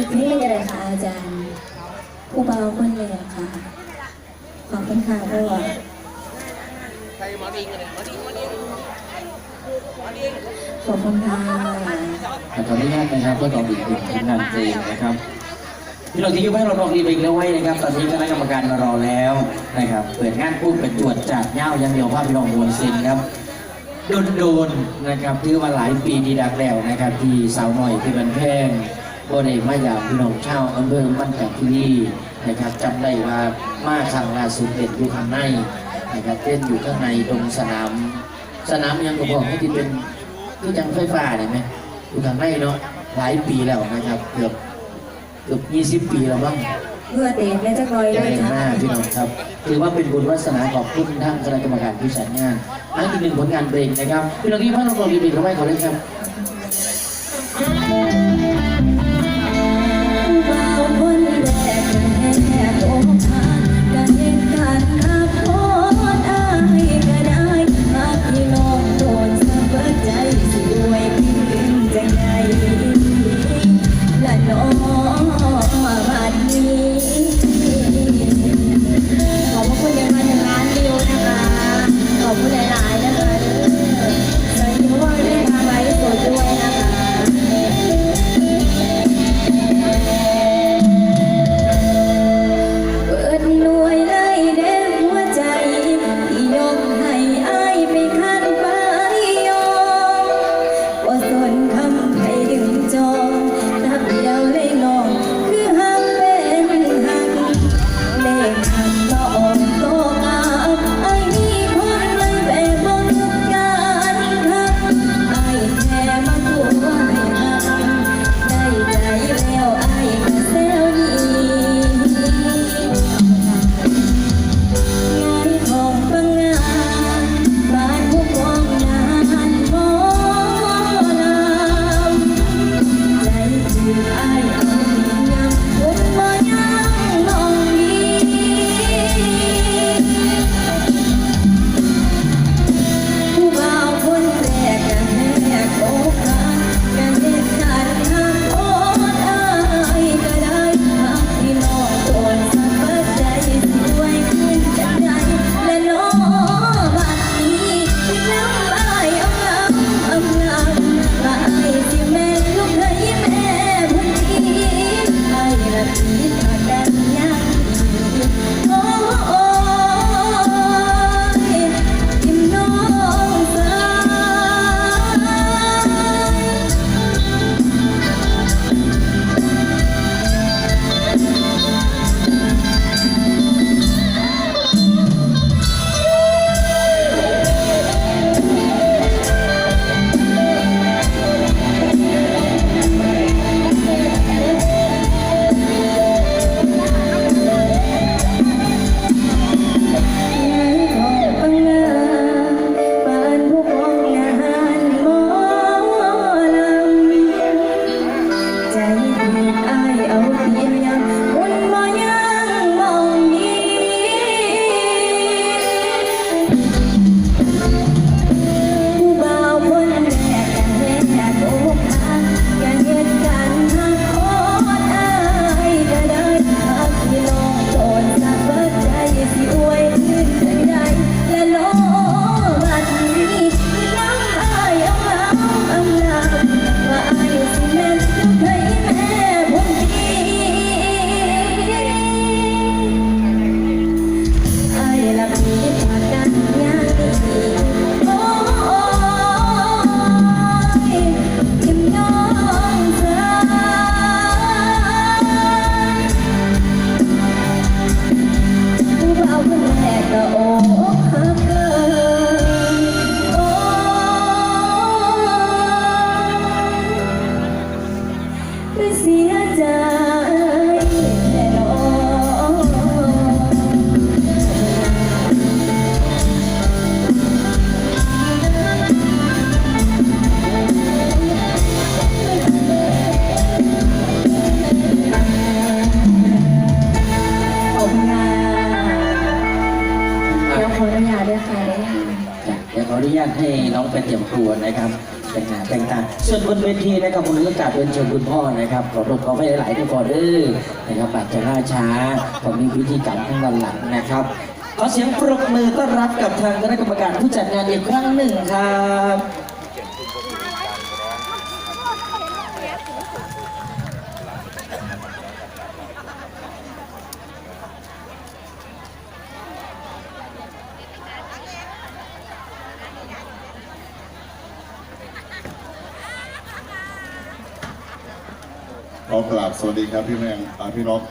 อีกเพลงหนึงอะไรคะอาจารย์ผู้เบาคนเลยอะค่ะขอบคุณค่ะพ่อขอบคุณค่ะขออนุญาตนะครับเพื่อต่ออีกหนึ่งผลงานเพลงนะครับพี่เราที่ยุ่งให้เราลองดีไปอีกแล้วไว้นะครับ ตอนนี้คณะกรรมการมารอแล้วนะครับ เปิดงานพูดเป็นตรวจจัดเงายังเดียวภาพพี่น้องมวลเซนครับโดนๆนะครับ ถือว่าหลายปีดีดักแล้วนะครับ ที่สาวหน่อยที่บันแพง ก็ได้มาอยากพี่น้องชาวอำเภอบ้านจากที่นี่นะครับจำได้ว่ามาครั้งล่าสุดเด็ดอยู่ข้างในนะครับเต้นอยู่ข้างในตรงสนาม สนามยังก็บอกว่าที่เป็นที่จังไฟฟ้าเห็นไหมอยู่ข้างในเนาะหลายปีแล้วนะครับ เกือบเกือบยี่สิบปีแล้วมั้งเพื่อเตะแม่จักรอยใหเลญ่ยค่ะมากพี่น้องครับถือว่าเป็นบุญวาสนาขอบคุณท่านคณะกรรมการผู้จัดงานอันอีกหนึ่งผลงานเพลงนะครับพี่น้องที่พ่อน้องรีบเข้าไปขอเลยครับ คือ ใจแน่นอนขอบคุณค่ะเดี๋ยวขออนุญาตด้วยค่ะเดี๋ยวขออนุญาตให้น้องไปเตรียมตัวนะครับ แต่งงานแต่งตาส่วนบนเวทีนะครับผมประกาศเป็นเชิญคุณพ่อนะครับขอรบขอไปหลายๆทุกคนเออนะครับอาจจะล่าช้าผมมีพิธีกรรมข้างด้านหลังนะครับขอเสียงปรบมือต้อนรับกับทางคณะกรรมการผู้จัดงานอีกครั้งหนึ่งครับ กราบสวัสดีครับพี่แมงอาพี่นก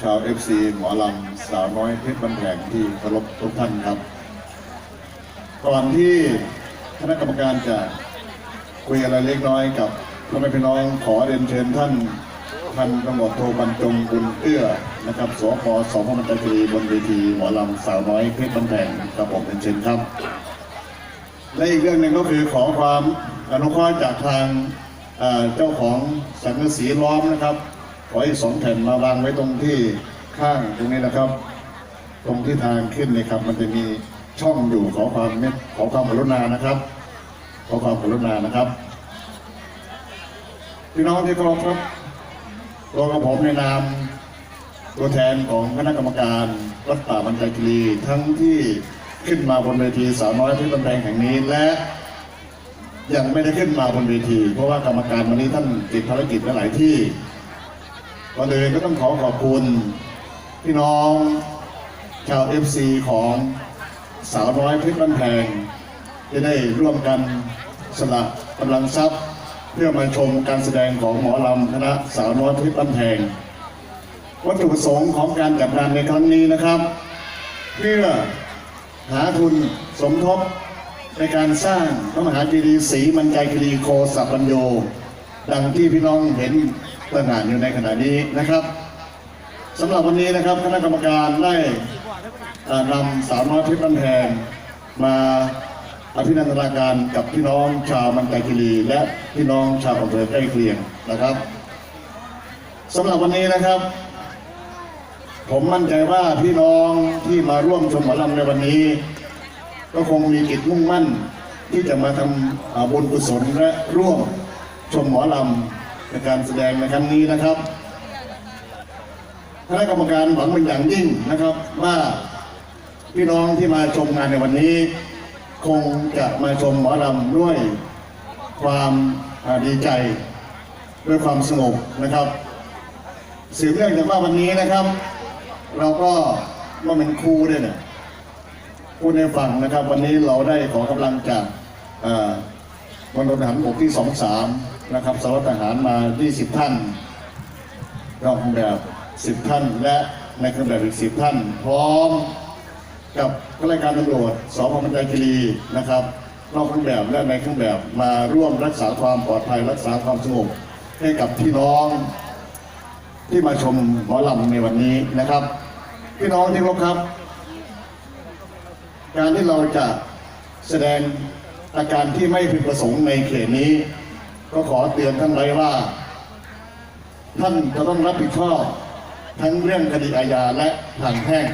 ชาวเอฟซีหมอลำสาวน้อยเพชรบันแผงที่เคารพทุกท่านครับ ก่อนที่คณะกรรมการจะคุยอะไรเล็กน้อยกับพ่อแม่พี่น้องขอเรียนเชิญท่านพันตำรวจโทบรรจงบุญเอื้อนะครับสพสพมันตะคีรีบนเวทีหมอลำสาวน้อยเพชรบันแผงกับผมเรียนเชิญครับ และอีกเรื่องหนึ่งก็คือขอความอนุเคราะห์จากทาง เจ้าของสังกสีล้อมนะครับขออีกสองแผ่นมาวางไว้ตรงที่ข้างตรงนี้นะครับ ตรงที่ทางขึ้นเลยครับ มันจะมีช่องอยู่ขอความเมตขอความกรุณานะครับ ขอความกรุณานะครับ พี่น้องที่เคารพครับตัวกระผมในนามตัวแทนของคณะกรรมการรัฐป่าบรรจัยคีรีทั้งที่ขึ้นมาบนเวทีสาวน้อยที่บรรแพงแห่งนี้และ ยังไม่ได้ขึ้นมาบนเวที เพราะว่ากรรมการวันนี้ท่านติดภารกิจหลายที่ก่อนอื่นก็ต้องขอขอบคุณพี่น้องชาวเอฟซีของสาวน้อยเพชรบ้านแพงที่ได้ร่วมกันสละกำลังทรัพย์ เพื่อมาชมการแสดงของหมอลำคณะสาวน้อยเพชรบ้านแพงวัตถุประสงค์ของการจัดงานในครั้งนี้นะครับ เพื่อหาทุนสมทบ ในการสร้างพระมหาคีรีศรีมันใจคีรีโคสัปัญโย ดังที่พี่น้องเห็นตั้งงานอยู่ในขณะนี้นะครับสำหรับวันนี้นะครับคณะกรรมการได้นำสาวน้อยเพชรบันแพงมาอภินันทนาการกับพี่น้องชาวมันใจคีรีและพี่น้องชาวอำเภอใกล้เคียงนะครับสำหรับวันนี้นะครับ ผมมั่นใจว่าพี่น้องที่มาร่วมชมหมอลำในวันนี้ ก็คงมีจิตมุ่งมั่น ที่จะมาทำบุญกุศลและร่วมชมหมอลำในการแสดงในครั้งนี้นะครับคณะกรรมการหวังเป็นอย่างยิ่งนะครับว่าพี่น้องที่มาชมงานในวันนี้ คงจะมาชมหมอลำด้วยความดีใจ ด้วยความสงบนะครับสืบเนื่องจากว่าวันนี้นะครับ เราก็ว่าเป็นครูด้วยเนี่ย พูดในฝั่งนะครับ วันนี้เราได้ขอกำลังจากเอ่อมณฑลทหารบกที่ 23 นะครับสารวัตรทหารมา 20 ท่านนอกเครื่องแบบ 10 ท่าน และในเครื่องแบบอีก 10 ท่าน พร้อมกับข้าราชการตำรวจสพมันจาคีรีนะครับนอกเครื่องแบบและในเครื่องแบบมาร่วมรักษาความปลอดภัยรักษาความสงบให้กับพี่น้องที่มาชมหมอลำในวันนี้นะครับ พี่น้องที่รพครับ การที่เราจะแสดงอาการที่ไม่พึงประสงค์ในเขตนี้ ก็ขอเตือนท่านไว้ว่า ท่านจะต้องรับผิดชอบทั้งเรื่องคดีอาญาและทางแพ่ง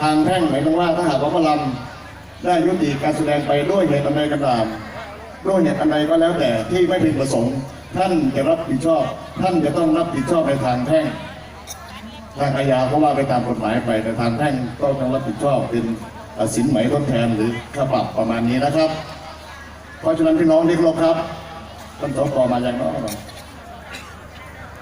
ทางแพ่งหมายถึงว่าถ้าหากว่าหมอลำได้ยุติการแสดงไปด้วยเหตุอันใดก็ตามด้วยเหตุอันใดก็แล้วแต่ที่ไม่พึงประสงค์ ท่านจะรับผิดชอบ ท่านจะต้องรับผิดชอบในทางแพ่ง ทางอาญาเพราะว่าไปตามกฎหมายไปแต่ทางแพ่งก็ต้องรับผิดชอบเป็น สินไหมทดแทนหรือค่าปรับประมาณนี้นะครับ เพราะฉะนั้นพี่น้องที่เคารพครับท่านสกมาอย่างน้อย